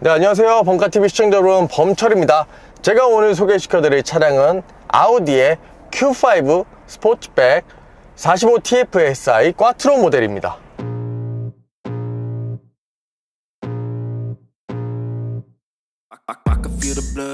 네, 안녕하세요. 범카TV 시청자 여러분, 범철입니다. 제가 오늘 소개시켜 드릴 차량은 아우디의 Q5 스포츠백 45TFSI 꽈트로 모델입니다.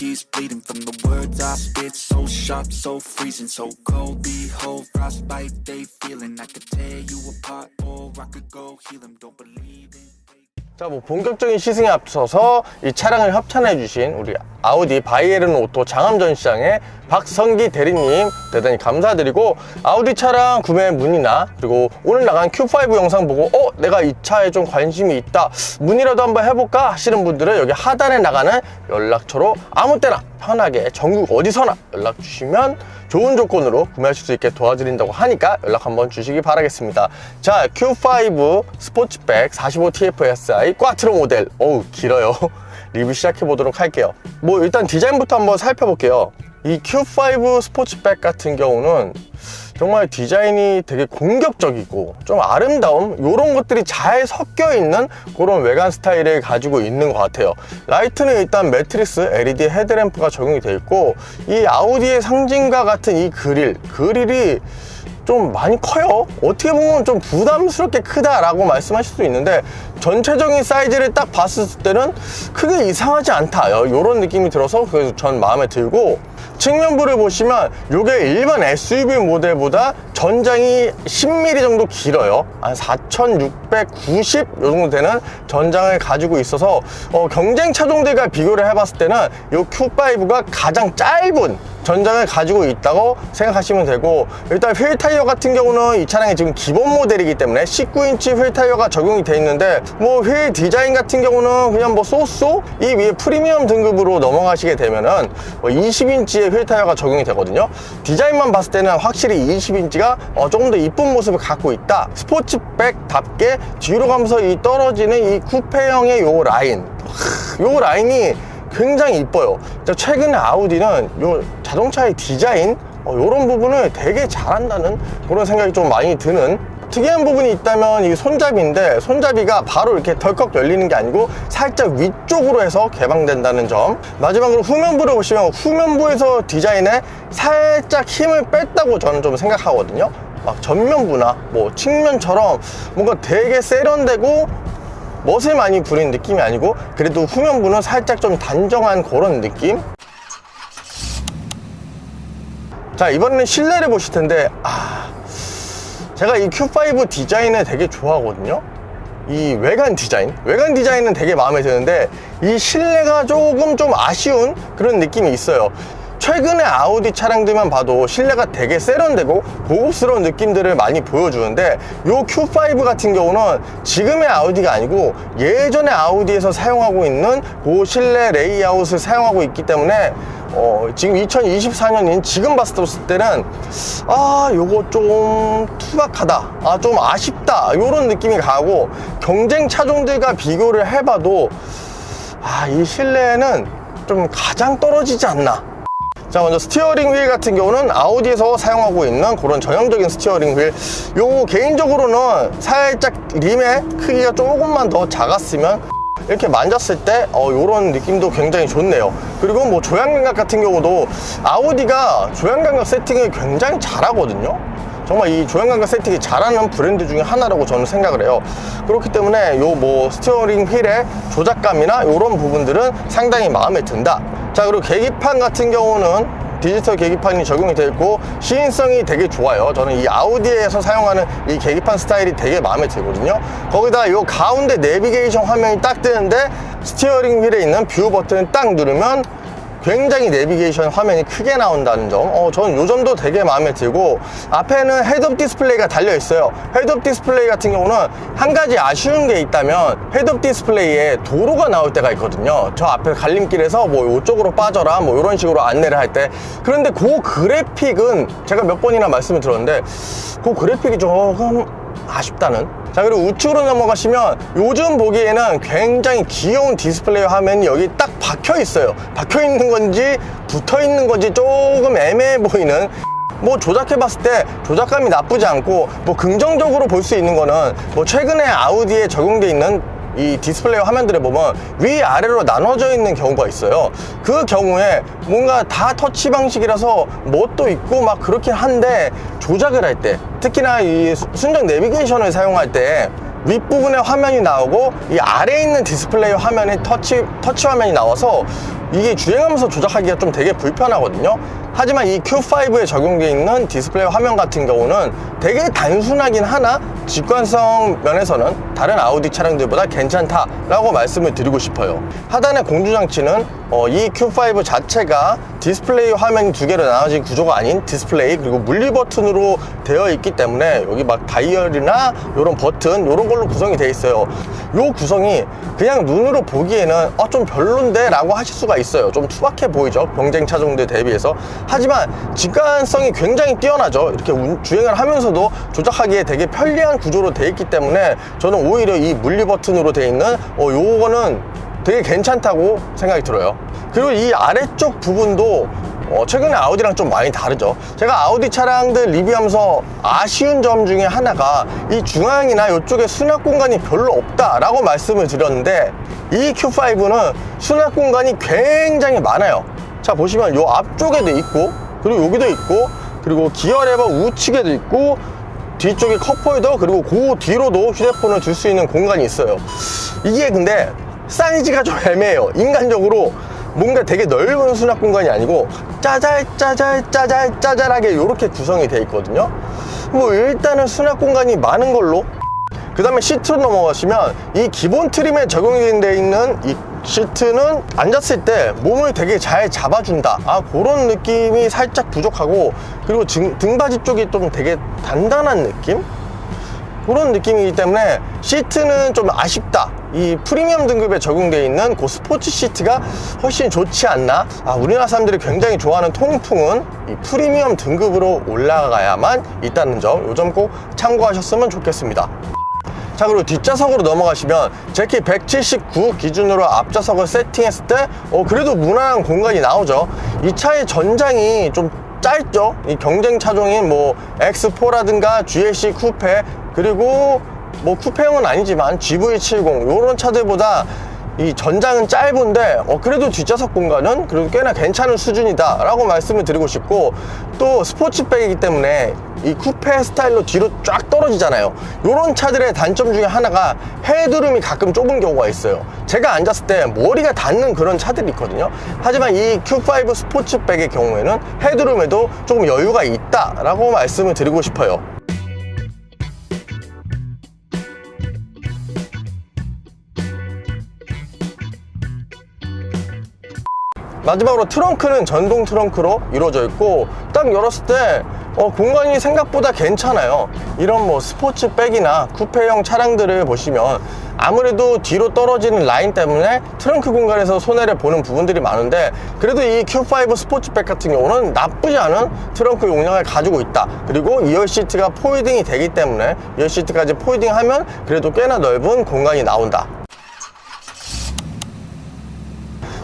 keeps bleeding from the words I spit. So sharp, so freezing, so cold. Behold, frostbite they feeling. I could tear you apart, or I could go heal them. Don't believe in. 자, 뭐 본격적인 시승에 앞서서 이 차량을 협찬해 주신 우리 아우디 바이에른 오토 장암전 시장의 박성기 대리님 대단히 감사드리고 아우디 차량 구매 문의나 그리고 오늘 나간 Q5 영상 보고 어 내가 이 차에 좀 관심이 있다 문의라도 한번 해볼까 하시는 분들은 여기 하단에 나가는 연락처로 아무 때나 편하게 전국 어디서나 연락 주시면 좋은 조건으로 구매하실 수 있게 도와드린다고 하니까 연락 한번 주시기 바라겠습니다. 자, Q5 스포츠백 45TFSI 꽈트로 모델. 어우, 길어요. 리뷰 시작해 보도록 할게요. 뭐 일단 디자인부터 한번 살펴볼게요. 이 Q5 스포츠백 같은 경우는 정말 디자인이 되게 공격적이고 좀 아름다움 이런 것들이 잘 섞여 있는 그런 외관 스타일을 가지고 있는 것 같아요. 라이트는 일단 매트리스 LED 헤드램프가 적용이 되어 있고 이 아우디의 상징과 같은 이 그릴 그릴이 좀 많이 커요. 어떻게 보면 좀 부담스럽게 크다라고 말씀하실 수 있는데 전체적인 사이즈를 딱 봤을 때는 크게 이상하지 않다. 이런 느낌이 들어서 그래서 전 마음에 들고 측면부를 보시면 이게 일반 SUV 모델보다 전장이 10mm 정도 길어요. 한 4690이 정도 되는 전장을 가지고 있어서 어, 경쟁 차종들과 비교를 해봤을 때는 이 Q5가 가장 짧은 전장을 가지고 있다고 생각하시면 되고 일단 휠 타이어 같은 경우는 이 차량이 지금 기본 모델이기 때문에 19인치 휠 타이어가 적용이 되어 있는데 뭐 휠 디자인 같은 경우는 그냥 뭐 쏘쏘? 이 위에 프리미엄 등급으로 넘어가시게 되면은 뭐 20인치의 휠 타이어가 적용이 되거든요. 디자인만 봤을 때는 확실히 20인치가 어, 조금 더 이쁜 모습을 갖고 있다. 스포츠백답게 뒤로 가면서 이 떨어지는 이 쿠페형의 요 라인. 요 라인이 굉장히 이뻐요. 자, 최근에 아우디는 요 자동차의 디자인 어, 이런 부분을 되게 잘한다는 그런 생각이 좀 많이 드는 특이한 부분이 있다면 이 손잡이인데 손잡이가 바로 이렇게 덜컥 열리는 게 아니고 살짝 위쪽으로 해서 개방된다는 점. 마지막으로 후면부를 보시면 후면부에서 디자인에 살짝 힘을 뺐다고 저는 좀 생각하거든요. 막 전면부나 뭐 측면처럼 뭔가 되게 세련되고 멋을 많이 부린 느낌이 아니고 그래도 후면부는 살짝 좀 단정한 그런 느낌? 자 이번에는 실내를 보실 텐데 아 제가 이 Q5 디자인을 되게 좋아하거든요? 이 외관 디자인? 외관 디자인은 되게 마음에 드는데 이 실내가 조금 좀 아쉬운 그런 느낌이 있어요 최근에 아우디 차량들만 봐도 실내가 되게 세련되고 고급스러운 느낌들을 많이 보여주는데 요 Q5 같은 경우는 지금의 아우디가 아니고 예전에 아우디에서 사용하고 있는 그 실내 레이아웃을 사용하고 있기 때문에 어, 지금 2024년인 지금 봤을 때는 아 요거 좀 투박하다 아 좀 아쉽다 요런 느낌이 가고 경쟁 차종들과 비교를 해봐도 아 이 실내는 좀 가장 떨어지지 않나 자 먼저 스티어링 휠 같은 경우는 아우디에서 사용하고 있는 그런 전형적인 스티어링 휠. 요거 개인적으로는 살짝 림의 크기가 조금만 더 작았으면 이렇게 만졌을 때 어, 이런 느낌도 굉장히 좋네요. 그리고 뭐 조향감각 같은 경우도 아우디가 조향감각 세팅을 굉장히 잘하거든요. 정말 이 조향감각 세팅이 잘하는 브랜드 중에 하나라고 저는 생각을 해요. 그렇기 때문에 요 뭐 스티어링 휠의 조작감이나 이런 부분들은 상당히 마음에 든다 자 그리고 계기판 같은 경우는 디지털 계기판이 적용이 되어 있고 시인성이 되게 좋아요. 저는 이 아우디에서 사용하는 이 계기판 스타일이 되게 마음에 들거든요. 거기다 이 가운데 내비게이션 화면이 딱 뜨는데 스티어링 휠에 있는 뷰 버튼을 딱 누르면 굉장히 내비게이션 화면이 크게 나온다는 점. 어, 저는 요 점도 되게 마음에 들고 앞에는 헤드업 디스플레이가 달려 있어요. 헤드업 디스플레이 같은 경우는 한 가지 아쉬운 게 있다면 헤드업 디스플레이에 도로가 나올 때가 있거든요. 저 앞에 갈림길에서 뭐 이쪽으로 빠져라 뭐 이런 식으로 안내를 할 때. 그런데 그 그래픽은 제가 몇 번이나 말씀을 들었는데 그 그래픽이 조금 아쉽다는. 자 그리고 우측으로 넘어가시면 요즘 보기에는 굉장히 귀여운 디스플레이 화면이 여기 딱 박혀 있어요. 박혀 있는 건지 붙어 있는 건지 조금 애매해 보이는. 뭐 조작해 봤을 때 조작감이 나쁘지 않고 뭐 긍정적으로 볼 수 있는 거는 뭐 최근에 아우디에 적용돼 있는 이 디스플레이 화면들을 보면 위아래로 나눠져 있는 경우가 있어요. 그 경우에 뭔가 다 터치 방식이라서 뭣도 있고 막 그렇긴 한데 조작을 할 때 특히나 이 수- 순정 내비게이션을 사용할 때 윗부분에 화면이 나오고 이 아래에 있는 디스플레이 화면에 터치, 터치 화면이 나와서 이게 주행하면서 조작하기가 좀 되게 불편하거든요 하지만 이 Q5에 적용되어 있는 디스플레이 화면 같은 경우는 되게 단순하긴 하나 직관성 면에서는 다른 아우디 차량들보다 괜찮다라고 말씀을 드리고 싶어요. 하단의 공조장치는 어, 이 Q5 자체가 디스플레이 화면이 두 개로 나눠진 구조가 아닌 디스플레이 그리고 물리 버튼으로 되어 있기 때문에 여기 막 다이얼이나 이런 버튼 이런 걸로 구성이 되어 있어요. 이 구성이 그냥 눈으로 보기에는 어, 좀 별론데 라고 하실 수가 있어요. 좀 투박해 보이죠? 경쟁 차종들 대비해서 하지만 직관성이 굉장히 뛰어나죠. 이렇게 운- 주행을 하면서도 조작하기에 되게 편리한 구조로 되어 있기 때문에 저는 오히려 이 물리 버튼으로 되어 있는 어, 요거는 되게 괜찮다고 생각이 들어요. 그리고 이 아래쪽 부분도 어, 최근에 아우디랑 좀 많이 다르죠. 제가 아우디 차량들 리뷰하면서 아쉬운 점 중에 하나가 이 중앙이나 이쪽에 수납 공간이 별로 없다라고 말씀을 드렸는데 이 Q5는 수납 공간이 굉장히 많아요 자 보시면 요 앞쪽에도 있고 그리고 여기도 있고 그리고 기어 레버 우측에도 있고 뒤쪽에 컵홀더 그리고 그 뒤로도 휴대폰을 둘수 있는 공간이 있어요. 이게 근데 사이즈가 좀 애매해요. 인간적으로 뭔가 되게 넓은 수납 공간이 아니고 짜잘 짜잘 짜잘 짜잘하게 이렇게 구성이 되어 있거든요. 뭐 일단은 수납 공간이 많은 걸로. 그 다음에 시트로 넘어가시면 이 기본 트림에 적용이 되어 있는 이 시트는 앉았을 때 몸을 되게 잘 잡아준다. 아 그런 느낌이 살짝 부족하고 그리고 등, 등받이 쪽이 좀 되게 단단한 느낌? 그런 느낌이기 때문에 시트는 좀 아쉽다. 이 프리미엄 등급에 적용되어 있는 그 스포츠 시트가 훨씬 좋지 않나? 아, 우리나라 사람들이 굉장히 좋아하는 통풍은 이 프리미엄 등급으로 올라가야만 있다는 점 요 점 꼭 참고하셨으면 좋겠습니다 자 그리고 뒷좌석으로 넘어가시면 제키 179 기준으로 앞좌석을 세팅했을 때 어, 그래도 무난한 공간이 나오죠. 이 차의 전장이 좀 짧죠? 이 경쟁 차종인 뭐 X4라든가 GLC 쿠페 그리고 뭐 쿠페형은 아니지만 GV70 이런 차들보다 이 전장은 짧은데 어, 그래도 뒷좌석 공간은 그래도 꽤나 괜찮은 수준이다 라고 말씀을 드리고 싶고 또 스포츠백이기 때문에 이 쿠페 스타일로 뒤로 쫙 떨어지잖아요. 이런 차들의 단점 중에 하나가 헤드룸이 가끔 좁은 경우가 있어요. 제가 앉았을 때 머리가 닿는 그런 차들이 있거든요. 하지만 이 Q5 스포츠백의 경우에는 헤드룸에도 조금 여유가 있다 라고 말씀을 드리고 싶어요 마지막으로 트렁크는 전동 트렁크로 이루어져 있고 딱 열었을 때 어, 공간이 생각보다 괜찮아요. 이런 뭐 스포츠백이나 쿠페형 차량들을 보시면 아무래도 뒤로 떨어지는 라인 때문에 트렁크 공간에서 손해를 보는 부분들이 많은데 그래도 이 Q5 스포츠백 같은 경우는 나쁘지 않은 트렁크 용량을 가지고 있다. 그리고 2열 시트가 포이딩이 되기 때문에 2열 시트까지 포이딩하면 그래도 꽤나 넓은 공간이 나온다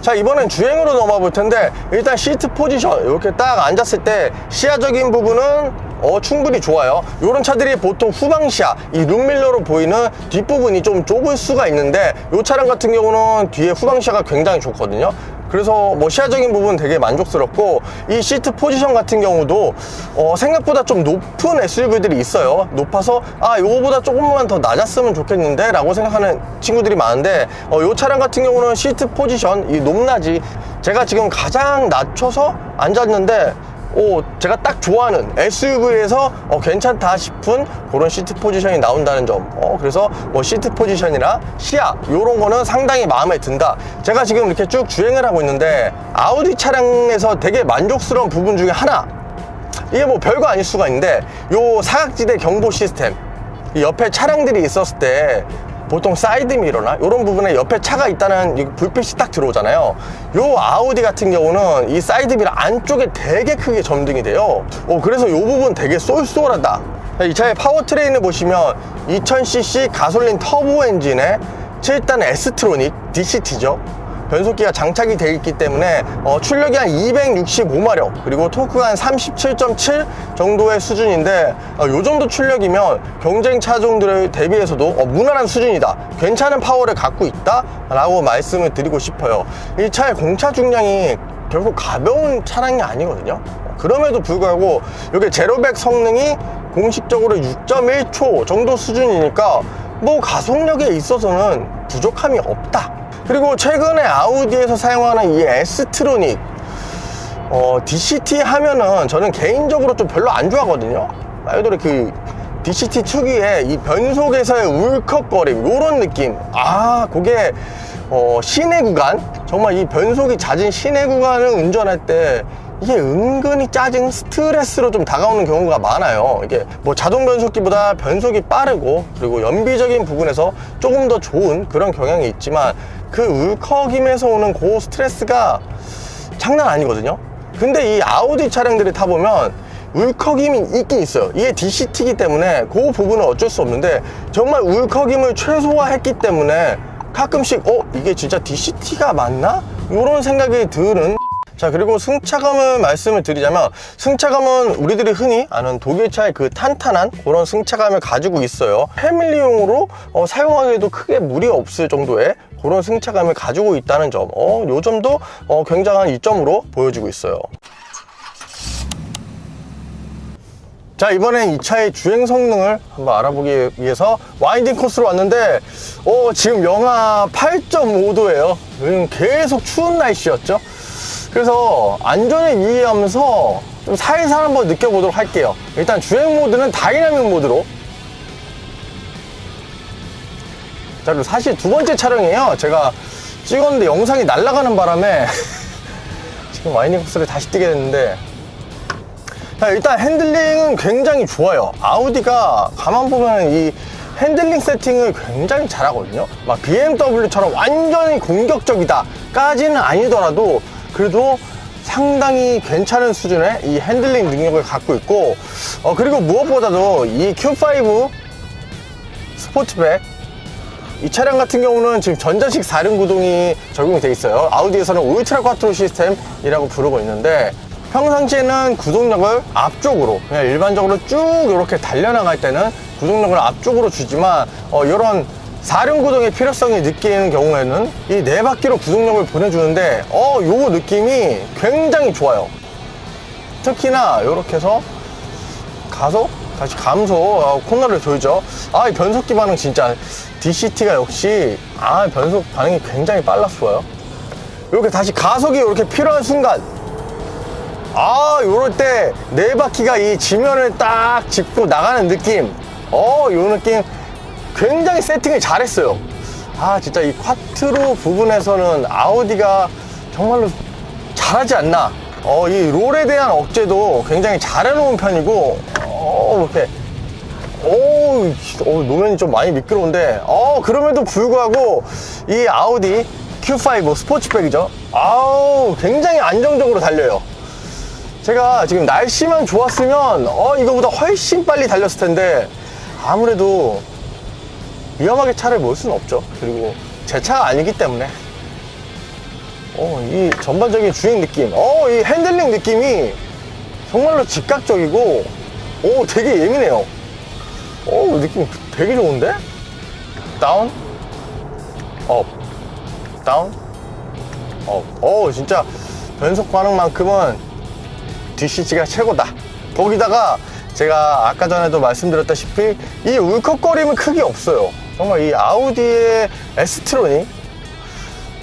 자 이번엔 주행으로 넘어가 볼 텐데 일단 시트 포지션 이렇게 딱 앉았을 때 시야적인 부분은 어, 충분히 좋아요. 이런 차들이 보통 후방시야 이 룸밀러로 보이는 뒷부분이 좀 좁을 수가 있는데 이 차량 같은 경우는 뒤에 후방시야가 굉장히 좋거든요 그래서 뭐 시야적인 부분 되게 만족스럽고 이 시트 포지션 같은 경우도 어, 생각보다 좀 높은 SUV들이 있어요. 높아서 아 요거보다 조금만 더 낮았으면 좋겠는데 라고 생각하는 친구들이 많은데 어, 요 차량 같은 경우는 시트 포지션 이 높낮이 제가 지금 가장 낮춰서 앉았는데 오, 제가 딱 좋아하는 SUV에서 어, 괜찮다 싶은 그런 시트 포지션이 나온다는 점. 어, 그래서 뭐 시트 포지션이나 시야 이런 거는 상당히 마음에 든다. 제가 지금 이렇게 쭉 주행을 하고 있는데 아우디 차량에서 되게 만족스러운 부분 중에 하나. 이게 뭐 별거 아닐 수가 있는데 요 사각지대 경보 시스템. 이 옆에 차량들이 있었을 때 보통 사이드 미러나 이런 부분에 옆에 차가 있다는 이 불빛이 딱 들어오잖아요. 요 아우디 같은 경우는 이 사이드 미러 안쪽에 되게 크게 점등이 돼요. 오, 그래서 요 부분 되게 쏠쏠하다. 이 차의 파워트레인을 보시면 2000cc 가솔린 터보 엔진에 7단 S트로닉 DCT죠. 변속기가 장착이 되어 있기 때문에 어, 출력이 한 265마력 그리고 토크가 한 37.7 정도의 수준인데 어, 요 정도 출력이면 경쟁 차종들에 대비해서도 어, 무난한 수준이다. 괜찮은 파워를 갖고 있다 라고 말씀을 드리고 싶어요. 이 차의 공차 중량이 결국 가벼운 차량이 아니거든요. 그럼에도 불구하고 이게 제로백 성능이 공식적으로 6.1초 정도 수준이니까 뭐 가속력에 있어서는 부족함이 없다 그리고 최근에 아우디에서 사용하는 이 S트로닉 어, DCT 하면은 저는 개인적으로 좀 별로 안 좋아하거든요. 말 그대로 그 DCT 특유의 이 변속에서의 울컥거림, 요런 느낌. 아, 그게 어, 시내 구간? 정말 이 변속이 잦은 시내 구간을 운전할 때 이게 은근히 짜증, 스트레스로 좀 다가오는 경우가 많아요. 이게 뭐 자동 변속기보다 변속이 빠르고 그리고 연비적인 부분에서 조금 더 좋은 그런 경향이 있지만 그 울컥임에서 오는 그 스트레스가 장난 아니거든요. 근데 이 아우디 차량들을 타보면 울컥임이 있긴 있어요. 이게 DCT이기 때문에 그 부분은 어쩔 수 없는데 정말 울컥임을 최소화했기 때문에 가끔씩 어 이게 진짜 DCT가 맞나? 이런 생각이 드는 자 그리고 승차감을 말씀을 드리자면 승차감은 우리들이 흔히 아는 독일차의 그 탄탄한 그런 승차감을 가지고 있어요. 패밀리용으로 어, 사용하기에도 크게 무리 없을 정도의 그런 승차감을 가지고 있다는 점, 어, 요 점도 어, 굉장한 이점으로 보여지고 있어요. 자 이번엔 이 차의 주행 성능을 한번 알아보기 위해서 와인딩 코스로 왔는데 어, 지금 영하 8.5도예요. 요즘 계속 추운 날씨였죠 그래서 안전에 유의하면서 좀 살살 한번 느껴보도록 할게요 일단 주행 모드는 다이나믹 모드로 자 그리고 사실 두 번째 촬영이에요 제가 찍었는데 영상이 날아가는 바람에 지금 와인딩 코스를 다시 뛰게 됐는데 자, 일단 핸들링은 굉장히 좋아요. 아우디가 가만 보면 이 핸들링 세팅을 굉장히 잘하거든요. 막 BMW처럼 완전히 공격적이다 까지는 아니더라도 그래도 상당히 괜찮은 수준의 이 핸들링 능력을 갖고 있고 어, 그리고 무엇보다도 이 Q5 스포츠백 이 차량 같은 경우는 지금 전자식 4륜 구동이 적용이 되어 있어요. 아우디에서는 울트라 쿼트로 시스템이라고 부르고 있는데 평상시에는 구동력을 앞쪽으로 그냥 일반적으로 쭉 이렇게 달려나갈 때는 구동력을 앞쪽으로 주지만 어, 이런 4륜 구동의 필요성이 느끼는 경우에는 이 네 바퀴로 구동력을 보내주는데 어, 요 느낌이 굉장히 좋아요. 특히나 이렇게 해서 가속 다시 감소 어, 코너를 돌죠. 아이 변속기 반응 진짜. DCT가 역시 아 변속 반응이 굉장히 빨랐어요. 이렇게 다시 가속이 이렇게 필요한 순간 아 요럴 때 네 바퀴가 이 지면을 딱 짚고 나가는 느낌 어요 느낌 굉장히 세팅을 잘했어요. 아 진짜 이 쿼트로 부분에서는 아우디가 정말로 잘하지 않나. 어, 이 롤에 대한 억제도 굉장히 잘해놓은 편이고 어, 이렇게. 오, 어, 노면이 좀 많이 미끄러운데. 어, 그럼에도 불구하고 이 아우디 Q5 스포츠백이죠. 아우 굉장히 안정적으로 달려요. 제가 지금 날씨만 좋았으면 어 이거보다 훨씬 빨리 달렸을 텐데 아무래도 위험하게 차를 몰 수는 없죠. 그리고 제 차가 아니기 때문에. 어, 이 전반적인 주행 느낌. 어, 이 핸들링 느낌이 정말로 즉각적이고 오 되게 예민해요. 오 느낌 되게 좋은데? 다운? 업. 다운? 업어 진짜 변속 반응만큼은 DCG가 최고다. 거기다가 제가 아까 전에도 말씀드렸다시피 이 울컥거림은 크게 없어요. 정말 이 아우디의 에스트로닉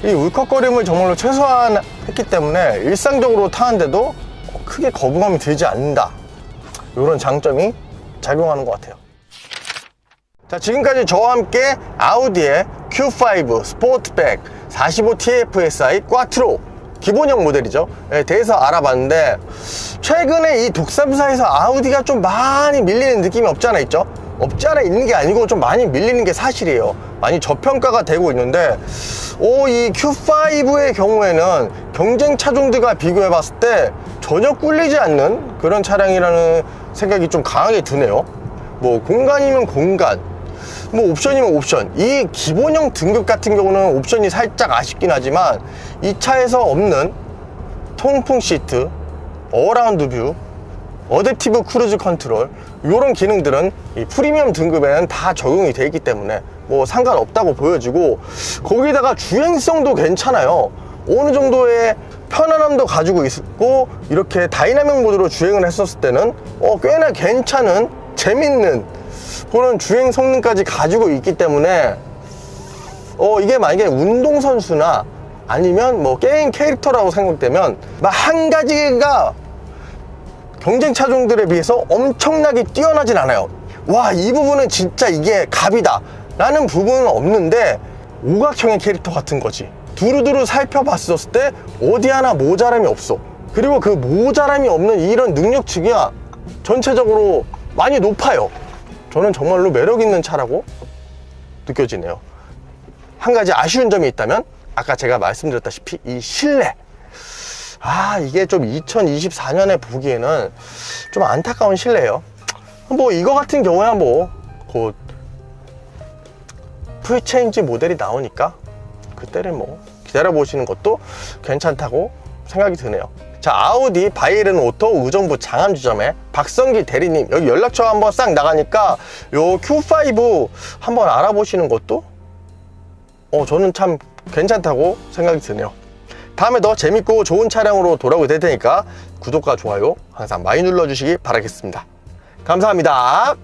이 울컥거림을 정말로 최소화했기 때문에 일상적으로 타는데도 크게 거부감이 들지 않는다. 이런 장점이 작용하는 것 같아요. 자, 지금까지 저와 함께 아우디의 Q5 스포트백 45TFSI 꽈트로 기본형 모델이죠. 에 대해서 알아봤는데 최근에 이 독삼사에서 아우디가 좀 많이 밀리는 느낌이 없지 않아 있죠? 없지 않아 있는 게 아니고 좀 많이 밀리는 게 사실이에요. 많이 저평가가 되고 있는데 오, 이 Q5의 경우에는 경쟁 차종들과 비교해 봤을 때 전혀 꿀리지 않는 그런 차량이라는 생각이 좀 강하게 드네요. 뭐 공간이면 공간, 뭐 옵션이면 옵션. 이 기본형 등급 같은 경우는 옵션이 살짝 아쉽긴 하지만 이 차에서 없는 통풍 시트, 어라운드 뷰, 어댑티브 크루즈 컨트롤 이런 기능들은 이 프리미엄 등급에는 다 적용이 되어 있기 때문에 뭐 상관없다고 보여지고 거기다가 주행성도 괜찮아요. 어느 정도의 편안함도 가지고 있고 이렇게 다이나믹 모드로 주행을 했었을 때는 어, 꽤나 괜찮은 재밌는 그런 주행 성능까지 가지고 있기 때문에 어 이게 만약에 운동선수나 아니면 뭐 게임 캐릭터라고 생각되면 막 한 가지가 경쟁 차종들에 비해서 엄청나게 뛰어나진 않아요. 와, 이 부분은 진짜 이게 갑이다. 라는 부분은 없는데, 오각형의 캐릭터 같은 거지. 두루두루 살펴봤었을 때, 어디 하나 모자람이 없어. 그리고 그 모자람이 없는 이런 능력치가 전체적으로 많이 높아요. 저는 정말로 매력 있는 차라고 느껴지네요. 한 가지 아쉬운 점이 있다면, 아까 제가 말씀드렸다시피 이 실내. 아 이게 좀 2024년에 보기에는 좀 안타까운 실내예요. 뭐 이거 같은 경우야 뭐. 곧 풀체인지 모델이 나오니까 그때를 뭐 기다려 보시는 것도 괜찮다고 생각이 드네요. 자 아우디 바이에른 오토 의정부 장암지점에 박성기 대리님 여기 연락처 한번 싹 나가니까 요 Q5 한번 알아보시는 것도 어 저는 참 괜찮다고 생각이 드네요 다음에 더 재밌고 좋은 차량으로 돌아오게 될 테니까 구독과 좋아요 항상 많이 눌러주시기 바라겠습니다. 감사합니다.